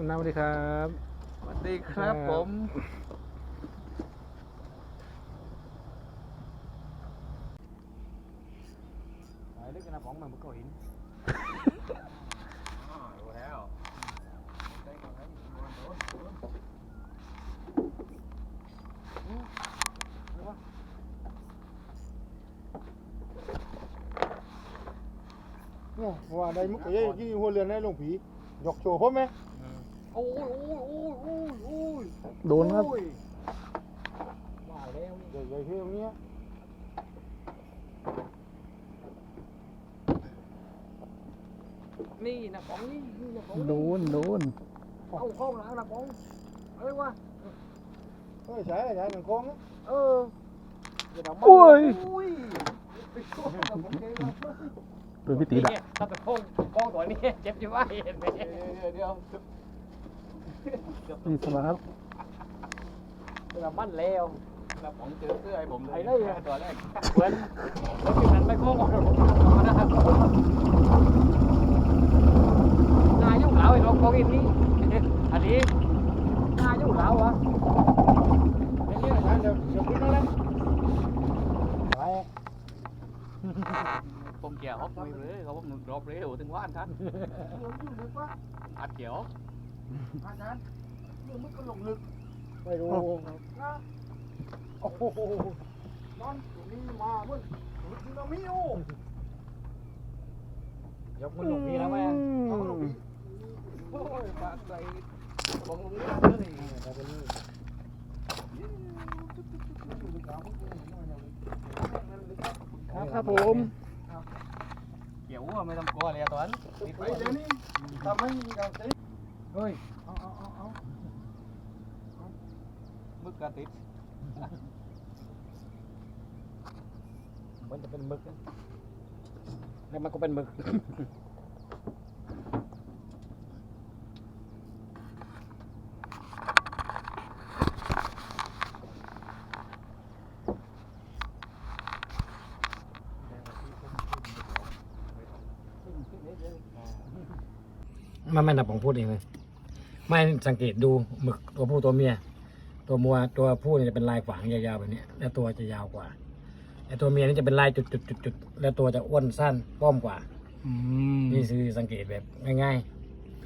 คุณน้ำสวัสดีครับสวัสดีครับครับผมไปเล็กนะของมันมันก็เห็นดูแล้วเนี่ยว่าได้มุกเอ้ยยี่หัวเรือนได้ลงผีหยอกโชว์ผมไหมโอ้ยโอ้ยโอ้ยโอ้ยโอ้ยโดนครับว่าแล้วใหญ่ใหญ่เท่านี้นี่นะของนี่นี่นะของโดนโดนเข้าห้องแล้วนะของเอ้ยวะเฮ้ยใช่ใช่หนังกองนะเออเดี๋ยวเรามาโอ้ย อุ้ยไปโชว์กับผมเองนะโดนพี่ตีดักเนี่ยถ้าจะพ้องพ้องตัวนี้เจ็บจะว่าเห็นไหม เดี๋ยวเดี๋ยว นี่สมาครับเรามั่นแล้วแล้วผมเจอเสื้อให้ผมเลยไอ้เลยอะตัวแรกเหมือนแล้วที่มันไม่โค้งออกผมทำมานะครับนายยุ่งเหลาไอ้น้องของอินนี่อันนี้นายยุ่งเหลาอะเดี๋ยวใช่เดี๋ยวเดี๋ยวขึ้นแล้วนะไปผมเกี่ยวฮอกไม่เลยเขาผมรอบเร็วถึงว่านท่านอัดเกี่ยว อาจารย์เรื่องมันก็ลงลึกไม่รู้นะโอ้โหนอนตรงนี้มาเมื่อลึกที่เรามีโอ้ยกมือหลงพี่แล้วแม่เอาลงผีโอ้ยปากใส่ผมลงนี้เลยครับครับผมเกี่ยวว่าไม่ต้องกลัวเลยอะตอนติดไปไว้เดี๋ยวนี้ทำให้มีการเตะ เฮ้ย เอาเอาเอาเอามึกกระติดมันจะเป็นมึกนะแล้วมันก็เป็นมึกมันไม่นับผมพูดเองเลย ไม่สังเกตดูหมึกตัวผู้ตัวเมีย ตัวมัวตัวผู้เนี่ยจะเป็นลายขวางยาวๆแบบนี้แล้วตัวจะยาวกว่าไอตัวเมียนี่จะเป็นลายจุดๆๆๆแล้วตัวจะอ้วนสั้นป้อมกว่าอืมนี่คือสังเกตแบบง่าย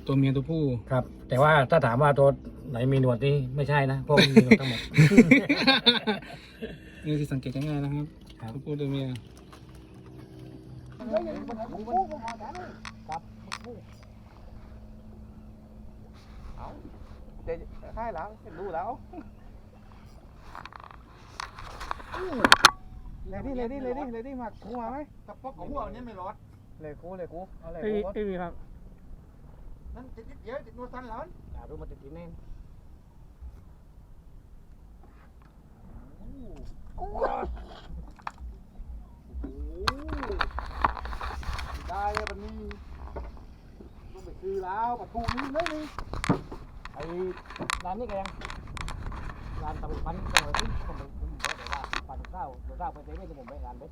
ตัวเมียตัวผู้ ๆ ครับ แต่ว่าถ้าถามว่าตัวไหนมีหนวดนี่ไม่ใช่นะเพราะมันมีหนวดทั้งหมด นี่คือสังเกตง่ายๆนะครับครับ ตัวผู้ตัวเมีย เจ๊ค่ายแล้วรู้แล้วเลยดิเลยดิเลยดิเลยดิมาหัวไหมกระป๋องของหัวนี้ไม่รอดเลยกูเลยกูเอาเลยเอ้ยกูเอ้ยครับนั่นติดเยอะติดนัวสั้นแล้วอย่ารู้มาติดติดแน่นได้เลยวันนี้ต้องไปซื้อแล้วประตูนี้เลยนี่ไอ้ ร้านนี้ก็ยังร้านตะบุพันก็เลยที่ผมผมผมบอกเลยว่าปันข้าวตัวข้าวไปเจ๊ไม่จะผมไปร้านเด็ด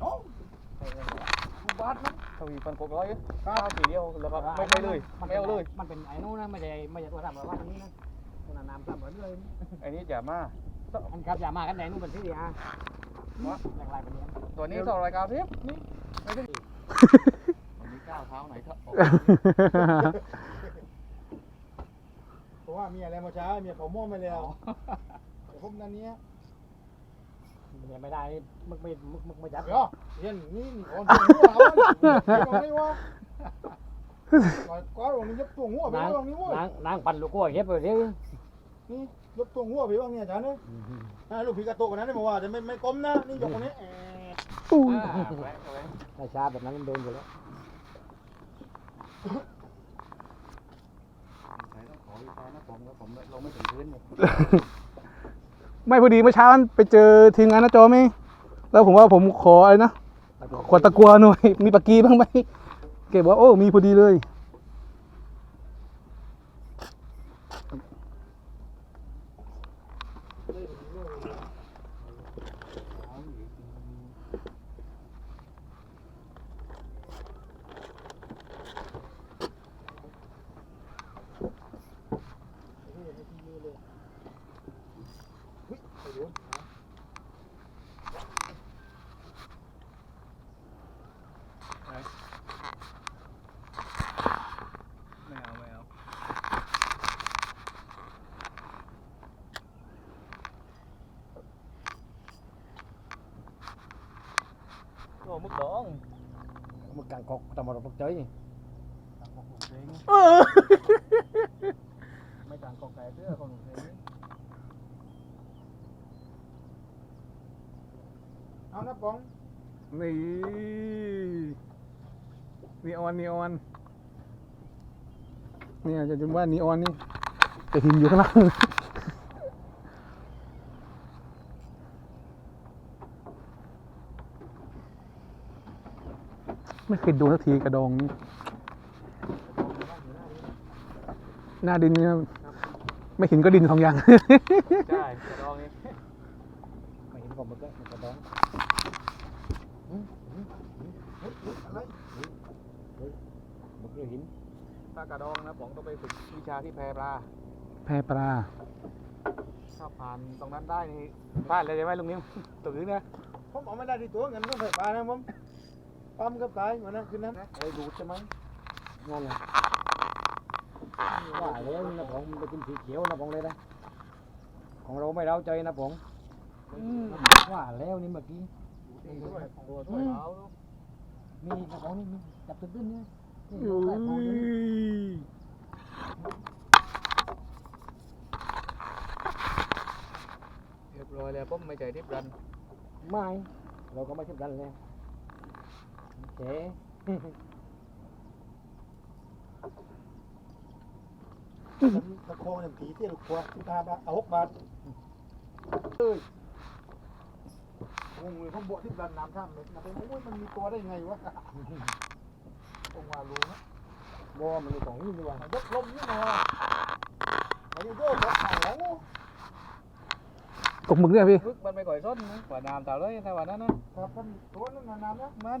โอ้ไปเลยบาทนะทวีปันกบร้อยข้าวทีเดียวแล้วก็ไม่ไปเลยมันไม่เอาเลย มันเป็นไอ้นู้นนะไม่ใช่ไม่ใช่ตัวทำแบบว่านี้นะตัวน้ำทำเหมือนเลยไอ้นี่อย่ามาอันครับอย่ามากันไหนนู้นเป็นที่ดีอะอย่างไรเป็นนี้ตัวนี้สองรายการทิพย์นี่ไม่ได้วันนี้ก้าวเท้าไหนครับ เพราะว่ามีอะไรมาช้าเมียเขาม่วงไปแล้วแต่ผมนั่นเนี้ยเนี่ยไม่ได้มึกไม่มึกมึกไม่จับเดี๋ยวเย็นนี่นี่อ่อนตัวหัวเอาตรงนี้วะก้อนตรงนี้ยกตัวหัวไปนางตรงนี้เว้ยนางนางปั่นลูกกล้วยเก็บไปเรื่อยนี่ยกตัวหัวไปว่าเนี่ยจ้าเนี่ยอ่าลูกผีกระโตกนั้นได้บอกว่าจะไม่ไม่ก้มนะนี่ยกตรงนี้แอะในชาแบบนั้นมันโดนอยู่แล้ว ข ผมก็ผมลงไม่ถึงพื้นเลยไม่พอดีเมื่อเช้าไปเจอทีมงานนะจอไหมแล้วผมว่าผมขออะไรนะขอตะกัวหน่อย มีปากกีบ้างไหมเก็บว่าโอ้มีพอดีเลย มึกกลางกอกตำรวจตกใจเออไม่ต่างกอกไก่เสื้อของหนูเองเอานะป๋องนี่นีออนนีออนเนี่ยจะจนว่านีออนนี่แต่หินอยู่ข้างล่าง ไม่เคยดูสักทีกระดองนี่หน้าดินเนี่ยไม่หินก็ดินสองอย่าง ใช่กระดองนี่ไม่เห็นกบมึกเลยมันกระดองอะไรมึกหรือหินถ้ากระดองนะผมต้องไปฝึกวิชาที่แพปลา แพปลาถ้าผ่านตรงนั้นได้นี่พลาดเลยใช่ไหมลุงนิ่มตรงนี้นะผมเอาไม่ได้ที่ตัวเงินต้องใส่ปลานะผม ปั๊มกับตายวันนั้นคืนนั้นไอ้ดูดใช่ไหมนั่นแหละว่าแล้วนะผมมันไปกินสีเขียวนะผมเลยนะของเราไม่เล้าใจนะผมว่าแล้วนี่เมื่อกี้ด้วยตัวด้วยเขามีนะผมนี่มีจับตื้นๆเนี่ยนี่อุ้ใต้โพธิ์นี่ยเรียบร้อยแล้วผมไม่ใจทิพรันไม่เราก็ไม่ใช่กันเลย โอเค ตะโคงเนี่ยผีที่ลูกครัวสิบห้าบาทเอาหกบาทโอ้ยผมบอกที่ร้านน้ำท่ามเลยนะผมโอ้ยมันมีตัวได้ไงวะผมว่ารู้นะบ่มันมีของนี่ดีกว่ายกลมนี่มาไอ้โย่บอกหางแล้วตกหมึกเนี่ยพี่ มึกมันไม่ก่อยส้นนะกว่าน้ำเต่าเลยถ้าวันนั้นนะครับท่านตัวนั้นน้ำนะมัน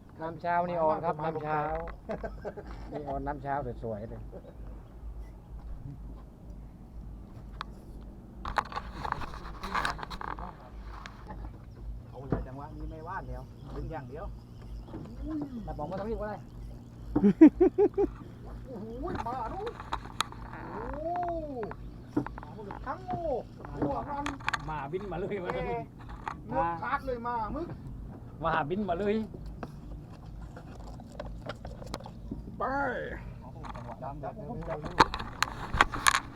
นเอาอะไรนี่โอ้แล้วนะป๋องนี่นี่สามนิ้วสามนิ้วสามนิ้วนี่ตรงนี้ตรงนี้ตรงนี้ตรงนี้ตรงนี้ตรงนี้อืมรอมันกล้วยเบนนะมันเอาแต่นี่โอ้แล้วนะป๋องน้ำไปอะน้ำเช้านี่ออนครับ น้ำเช้า นี่ออนน้ำเช้าสวยๆเลย เอาใหญ่จังวะนี่ไม่ว่านเดียวดึงอย่างเดียวแต่บอกว่าต้องรีบก็ได้โอ้โหมาดูโอ้มาหมดทั้งโง่หัวมันมาบินมาเลยแม่งกขาดเลยมา มึกมาบินมาเลย ไปดำแบบนี้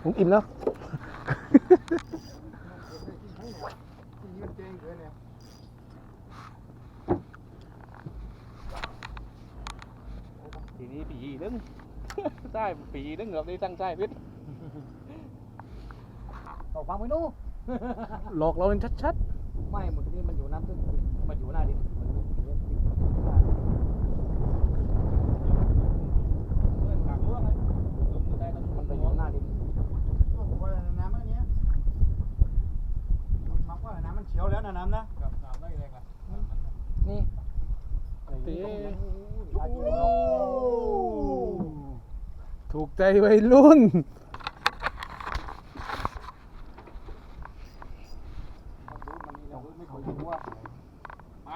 ผมอิ่มแล้วที่ยืนเจงเลยเนี่ยทีนี้ปีนึงได้ปีนึงเหรอได้ตั้งใจพิษตกฟังไปดูหลอกเราเล่นชัดไม่หมดนี่มันอยู่น้ำตื้นมันอยู่หน้าดิน เพื่อนหลังเรื่องเลยลุงได้ต้อง มันไปอยู่หน้าดิน ผมว่าน้ำอันเนี้ยมันมักว่าน้ำมันเขียวแล้วนะน้ำนะกับน้ำได้แรงละนี่ๆตีอากินโอ้ถูกใจวัยรุ่น ไม่ค่อยรู้ว่า ไป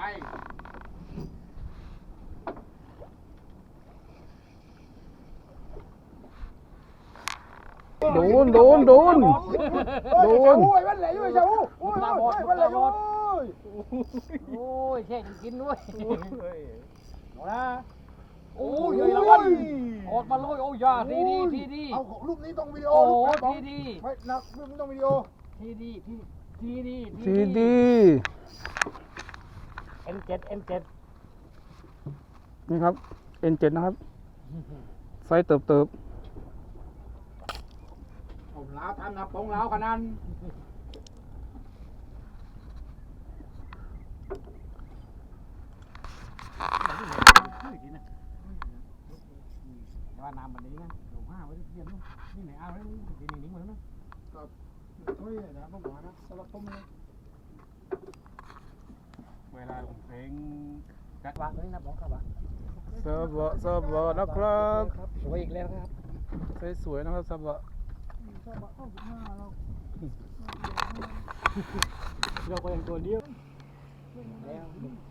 โดนโดนโดน โดน โอ้ยวันไหนอยู่ไอ้เจ้าโอ้ยโอ้ยวันไหนอยู่ โอ้ยแค่กินด้วย เอานะ โอ้ยใหญ่ละวันออกมาเลยโอ้ยาทีดีทีดี เอารูป นี้ต้องวิดีโอโอ้โหรูปทีดีไม่นักรูปนี้ต้องวิดีโอทีดีทีทีดีทีดีเอ็นเจ็ดเอ็นเจ็ดนี่ครับ N7 นะครับ ไซส์เติบเติบผมลาวทำนะปงลาวขนาดแต่ว่าน้ำมันนี้นะ หลงห้าไว้ที่เนนี่ไหนเอาไว้นี่ทีนี้นิ่งไว้นะเฮ้ยนะผมบอกนะสำหรับผมนะเวลาผมเพลงวางตัวนี้นะบอกครับว่าเอ้สบะสบะนะครับสวยอีกแล้วครับสวยๆนะครับสบะเราก็ยังตัวเดียว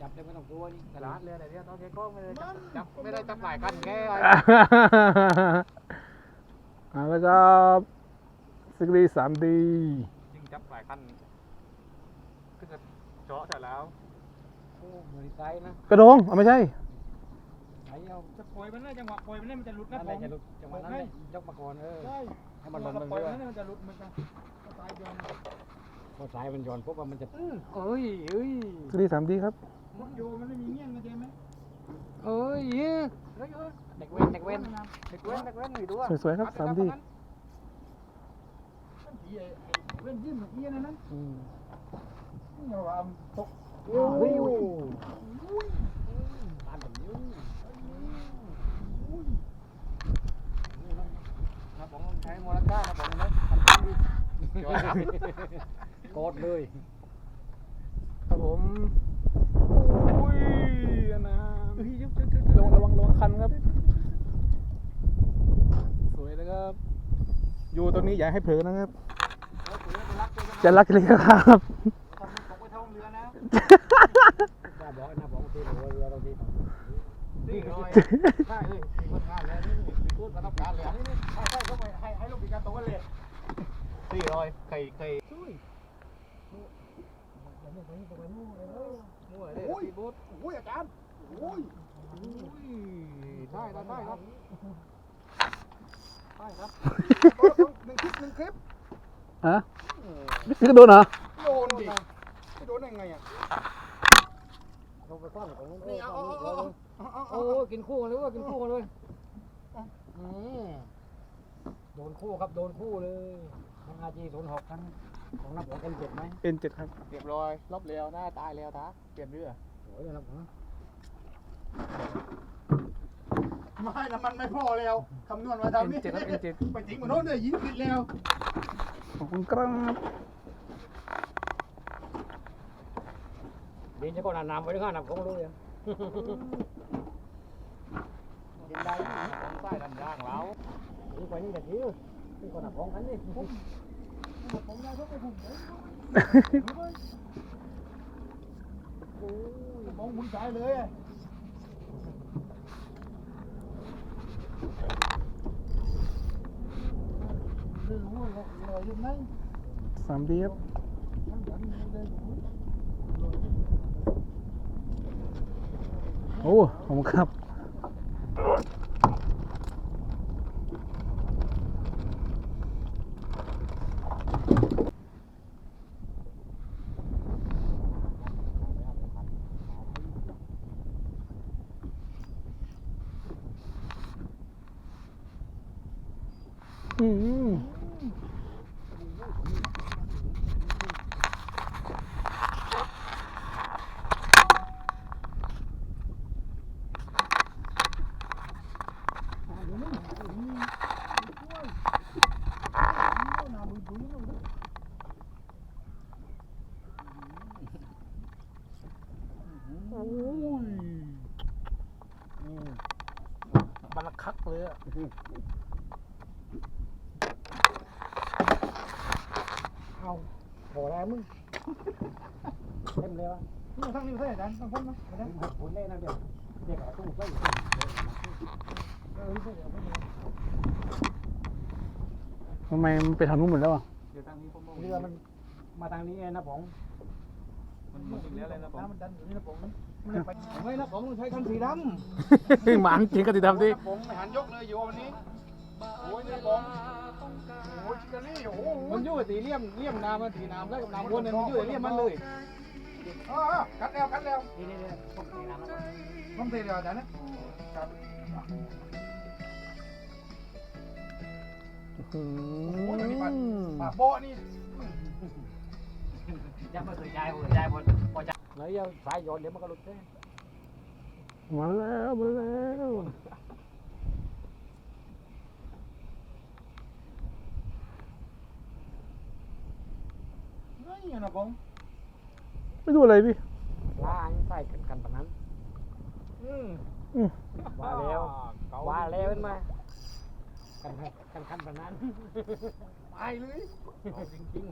จับได้ไม่ต้องกลัวนี่ตลาดเลยแต่เดี๋ยวตอนเช้ก็ไม่ได้จับจับไม่ได้จับหลายกันแค่ เอาละครับสกรีสามดีจริงจับหลายคันก็จะเจาะเสร็จแล้วโอ้บริไซนะกระโดงเอาไม่ใช่ไอ้เอาจะปล่อยมันได้จังหวะปล่อยมันได้มันจะหลุดนะนั่นผแหละมจะลุกจังหวะนั้นเลยยกมาก่อนเออ ใช่ให้มันหล่นเรามันปล่อยเรื่มัอนยได้มันจะหลุดมันจะตายเดียวพอสายมันหย่อนปุ๊บมันจะเอ้ยเอ้ยสกรีสามดีครับรถโยมันไม่มีเงี้ยงนะเจมไหม เอ้ยเอ้ยเด็กเว้นเด็กเว้นเด็กเว้นเด็กเว้นหนีด้วยสวยๆครับสามดีเล่นยิ้มแบบนี้นะนั้นอืมอย่าว่าตกเฮ้ยตามแบบนี้นะผมใช้โมลัสก้านะผมนะโกดเลยครับผมอุ้ยอันนะระวังระวังระวังคันครับ สวยเลยครับ อยู่ตรงนี้อย่าให้เผลอนะครับ จะรักเลยครับตกไปท่องเรือนะหน้าบอกหน้าบอกทีเรือเรือตรงทีนี่เลยใช่เลยมีคนงานเลยนี่มีพูดประสบการณ์เลยนี่นี่ให้ลูกปีการโตกันเลยสี่ร้อยไข่ไข่โอ้ยโอ้ยอาจารย์โอ้ยใช่ครับใช่ครับ ใช่ครับหนึ่งคลิปหนึ่งคลิปฮะพี่กระโดนเหรอโดนดิไม่โดนได้ไงอะลงไปซ่อนของนี่เอาเอาเอาเอาโอ้กินคู่กันเลยว่ากินคู่กันเลยโดนคู่ครับโดนคู่เลยทั้งอาจีศูนย์หกทั้งของนักหัวกันเจ็บไหม N7 ครับเรียบร้อยลบเร็วหน้าตายเร็วท้าเปลี่ยนเรือสวยยนักหัว ไม่น้ำมันไม่พอแล้วคำนวณมาทำนี่ N7 ครับ N7 ไปจริงมันโน้นเลยยิงผิดแล้ว ขอบคุณครับเดี๋ยวจะก็นานำไว้ด้วยกันนำของรู้เลยกินได้ผมใต้ดันย่างแล้วนี่ไปนี่แต่ทีนี่ก็นำของกันนี่มองหุ่นสายเลยอะไม่รู้ว่าเราลอยยังไง สามดียบโอ้ผมครับ อืม บัลลักคักเลยอะ เอาโหแล้วมึงเต็มเลยวะนี่ทั้งนี้ใช่อาจารย์ต้องพ้นไหมอาจารย์ผลเล่นนะเดี๋ยวเด็กเอาตู้ใส่ทำไมมันไปทางนู้นหมดแล้วอะเดี๋ยวทางนี้ผมมองเรือมันมาทางนี้เองนะผมมันหมดอีกแล้วเลยนะผมน้ำมันดันอยู่นี่นะผมมันมันจะไปไม่นะผมใช้คันสีดหมานจริงก็ติดทำดิผมไม่หันยกเลยอยู่วันนี้โอ้ยนี่ผมโอ้ยกันนี่โอ้โหำมันอยู่กับสีเลี่ยมเลี่ยมน้ำมันสีน้ำแล้วกับน้ำวนเนี่ยมันอยู่กับเลี่ยมมันเลย เออกัดแล้วกัดแล้วนี่นี่นี่พวกนี้น้ำมันต้องเตะเดียวอาจารย์นะครับอืโอ้ยอันนี้ปลามปลาโปะนี่ยังไม่เคยใจผมใจผมพอใจไหนเอาสายโยนเดี๋ยวมันก็หลุดเลยมาแล้วมาแล้วนี่นะผม ไม่ดูอะไรพี่ล้างใส่กันกันแบบนั้นอืม ว่าแล้วว่าแล้วเห็นไหมกันกันคันแบบนั้นตายเลยเอาจริง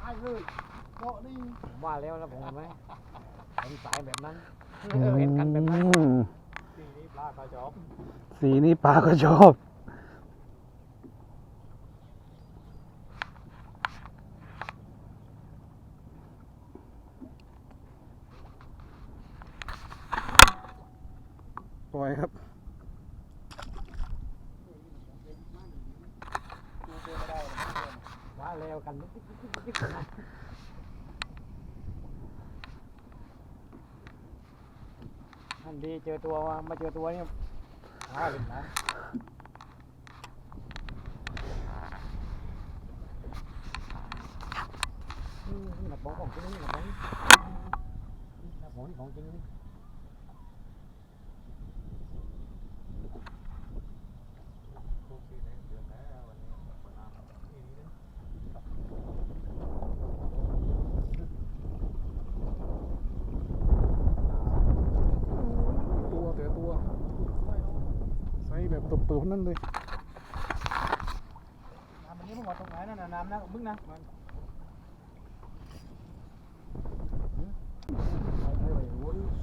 ตายเลยเกาะนี่ๆผมว่าแล้วนะผมเห็นไหมผมสายแบบนั้นเออเห็นกันแบบนั้นอืมปีนี้ปลาเขาชอบ สีนี้ปลาก็ชอบ อยครับว่าแล้วกันอันดีเจอตัวมาเจอตัวนี่ว้าเลยนะนี่หนักบอลของจริงนี่หนักบอลหนักบอลของจริงนี่ ทุกปีในเดือนแล้ววันนี้วันน้ำนี่นี่นะ ตัวแต่ตัวใส่แบบตบเปิด นั่นเลยน้ำมันนี้มึงเอาตรงไหนนั่นน่ะน้ำนะมึงนะมัน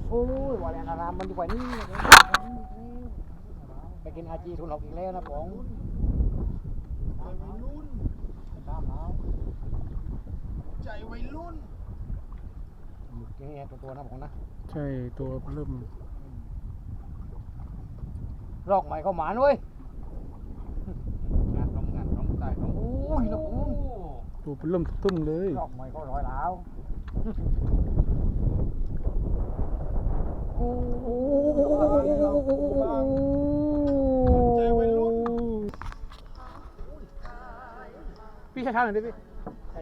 โอ้ยว่าแล้วนารามมันดีกว่านี้ไปกินอาจีทุนออกอีกแล้วนะป๋องใจวัยรุ่นน้ำหนาวใจวัยรุ่นหมึกนี่ตัวตัวนะป๋องนะ ใช่ตัวเริ่ม รอกใหม่เข้าหมานเว้ย งานตรงงานตรงใต้ตรง โอ้ยนะป๋องตัวเริ่มตุ้มเลยรอกใหม่เข้าร้อยแล้วโอ้ยใจวัยรุ่นพี่ช้าๆหน่อยดิพี่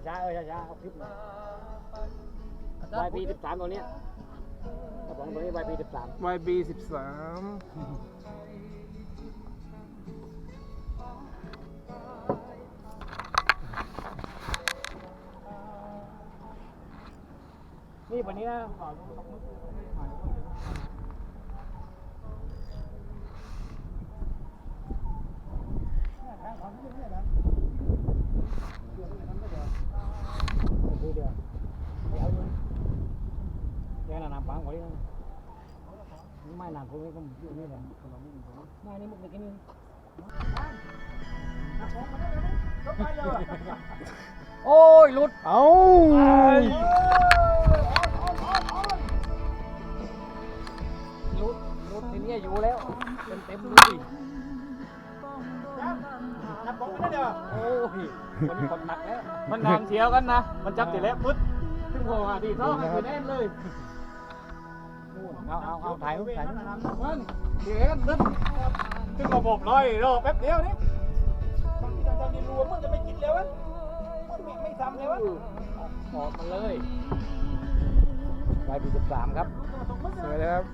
ช้าๆเออช้าๆเอาคลิปมา YP สิบสามตัวเนี้ยกระป๋องตัวนี้ YP สิบสาม YB สิบสาม นี่วันนี้นะดูเดี๋ยวเดี๋ยวอยู่เดี๋ยวน้ำปังกว่านี้นไม่น้ำพวกนี้ก็อยู่นี่แหละไม่นี่มุกเด็กนี่โอ้ยหลุด เอ้า รุดทีนี้อยู่แล้วเต็มเต็มเลยน้ำบอกไม่ได้เด้อโอ้ยวันนี้กดหนักแล้ว มันนานเชียวกันนะ มันจับติดแล้วปึ๊ดถึงโผล่มาทีท้องคือแน่นเลยเอาเอาเอาถ่ายรูปถ่ายรูปมันเดี๋ยวกันตึ๊บถึงระบบร้อยรอแป๊บเดียวนี่มันจะจะมีรัวมึงจะไม่กินแล้ววะมึงไม่ไม่ทำเลยวะออกมาเลย ใบปีสิบสามครับ สวยเลยครับ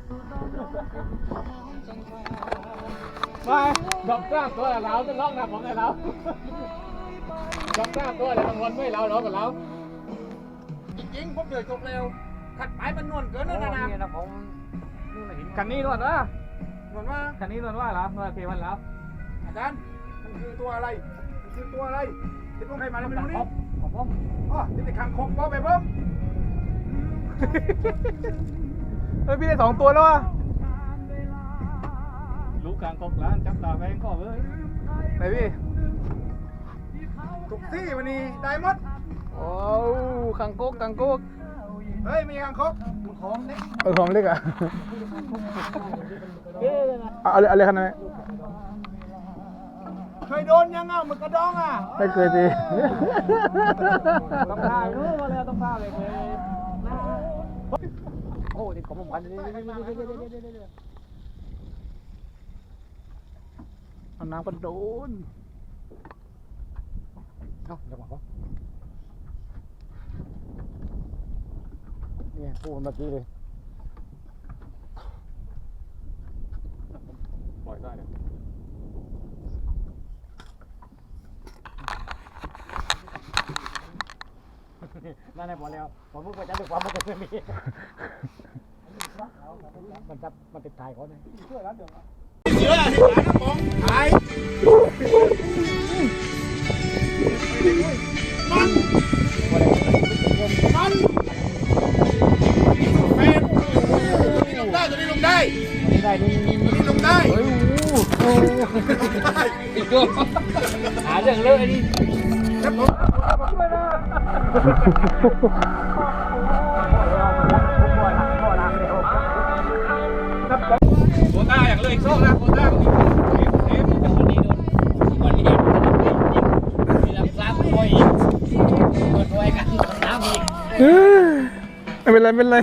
มาดอกกล้าตัวเราจะล็อกนะผมกับเราดอกกล้าตัวเลยบางคนไม่เราเรากับเรา จริงๆผมเดือดจบเร็ว ขัดไปมันนวลเกินโอ้นะนะนี่นะผมนู่นน่ะเห็นคันนี้นวดวะนวลว่าคันนี้นวดว่าเหรอนวดเคมันแล้วอาจารย์มันคือตัวอะไร มันคือตัวอะไรที่พวกใครมาแล้วไม่รู้นี่ของผมอ๋อที่ติดคางคกบอไปเบิ้ม เฮ้ยพี่ได้สองตัวแล้วอะลูกกลางกบร้านจับตาแพงก็เว้ยไหนพี่ทุกที่วันนี้ได้หมดโอ้คังโกกคังโกกเฮ้ยมีคางคกมันของเล็กเออของเล็กอะเย้เลยนะเอาอะไรอะไรขนาดนั้นเคยโดนยังอะมึงกระดองอะไม่เคยตีต้องพารู้มาแล้วต้องพาเลยเลย โอ้ติดของผมกันเดี๋ยวเดี๋ยวเดี๋ยวเดี๋ยวเดี๋ยวเดี๋ยวเดี๋ยวเอาน้ำก็โดนเอาเดี๋ยวก่อนครับเนี่ยพูดเมื่อกี้เลย ปล่อยได้เลย นั่นแหละบอแล้วผมพูดไประด้วยความมันจะมีมันจะมันติดถ่ายเขาเนี่ยเดี๋ยวเสือที่ร้านน้ำมองขายมันมันเป็นตัวนี้ลงได้ตัวนี้ลงได้ได้นี่นี่ตัวนี้ลงได้อีกตัวหาเรื่องเลยนี่ครับผม โคต้าอย่างเลยอีกโซ่นะโคต้าวันนี้โดนวันนี้มีลำซ้ำคอยอีกโดนด้วยกันน้ำอีกเออไม่เป็นไรไม่เป็นไร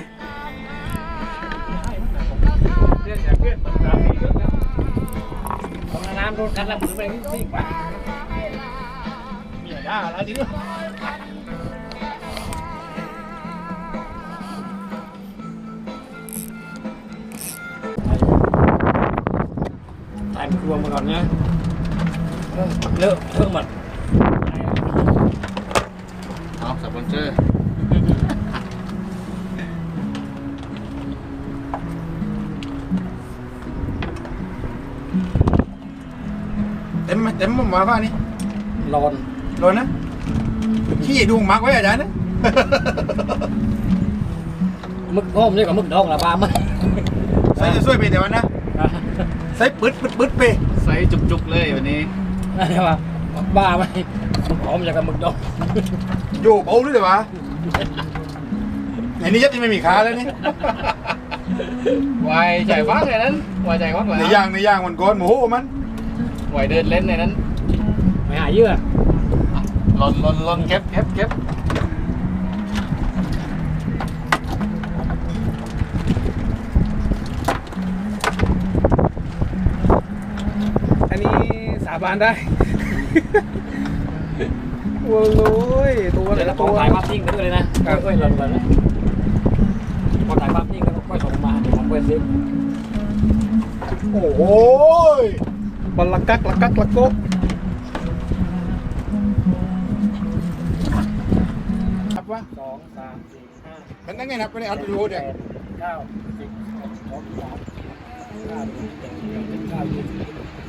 เพื่องน้ำโดนกันแล้วมือไปนี่กว่ามีอะไรอะไรทีนี้ รัวมาก่อนนะเลอะเพิ่งหมดเอาสปอนเซอร์เต็มไหมเต็มผมมาป่ะนี่ร้อนโดนนะขี้ดูมักไว้อาจารย์นะมึกโฮมนี่กับมึกดองละบ้ามั้ยใส่จะช่วยไปแต่วันนะ ใส่ปึ๊ดปึ๊ดปึ๊ดไปใส่จุกๆเลยวันนี้อะไรวะบ้าไหมมึกหอมอย่างกับมึกดองอยู่เบาด้วยเลยวะไอ้นี่ยัดยังไม่มีขาแล้วนี่วายใจฟักในนั้นวายใจฟักเหรอในย่างในย่างมันก้อนหมูมันวายเดินเล่นในนั้นไม่หาเยื่อหล่นหล่นหล่นเก็บเก็บเก็บ อันนี้สาบานได้ โอ้ยตัวไหนเดี๋ยวละเราตัวถ่ายภาพนิ่งกันด้วยเลยนะค่อยๆหล่นๆนะพอถ่ายภาพนิ่งก็ค่อยส่งมาเดี๋ยวผมเปิดซิโอ้โหบอลลักกักลักกักลักโกกนับวะสองสามสี่ห้ามันนั่งไงนับไปในอัลติโรแปเนี่ยดเก้าสิบสองสองสามเก้าสิบเจ็ดสิบเก้ายี่สิบ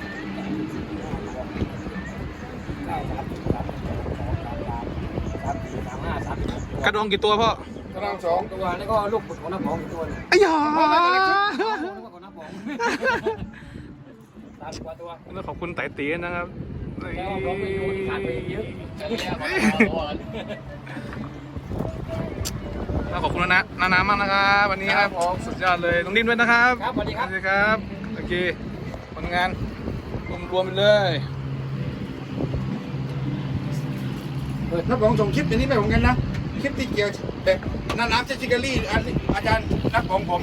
บหกตัวกระดองกี่ตัวพ่อกำลังสองตัวนี่ก็ลูกบุตรของน้าผองอีกตัวหนึงไอ้ยาลูกของน้าผองสามสิบกว่าตัวต้องขอบคุณไต่ตีนะครับแล้วเราไปดูที่ขาดไปเยอะขอบคุณนะนาน้ำมากนะครับวันนี้ครับสุดยอดเลยต้องดิ้นด้วยนะครับครับสวัสดีครับสวัสดีครับโอเคผลงานรวมๆไปเลยนับของส่งคลิปอันนี้ไปผมกันนะ คลิปที่เกี่ยวแบบน้ำน้ำเจสสิกาลี่อาจารย์นับของผม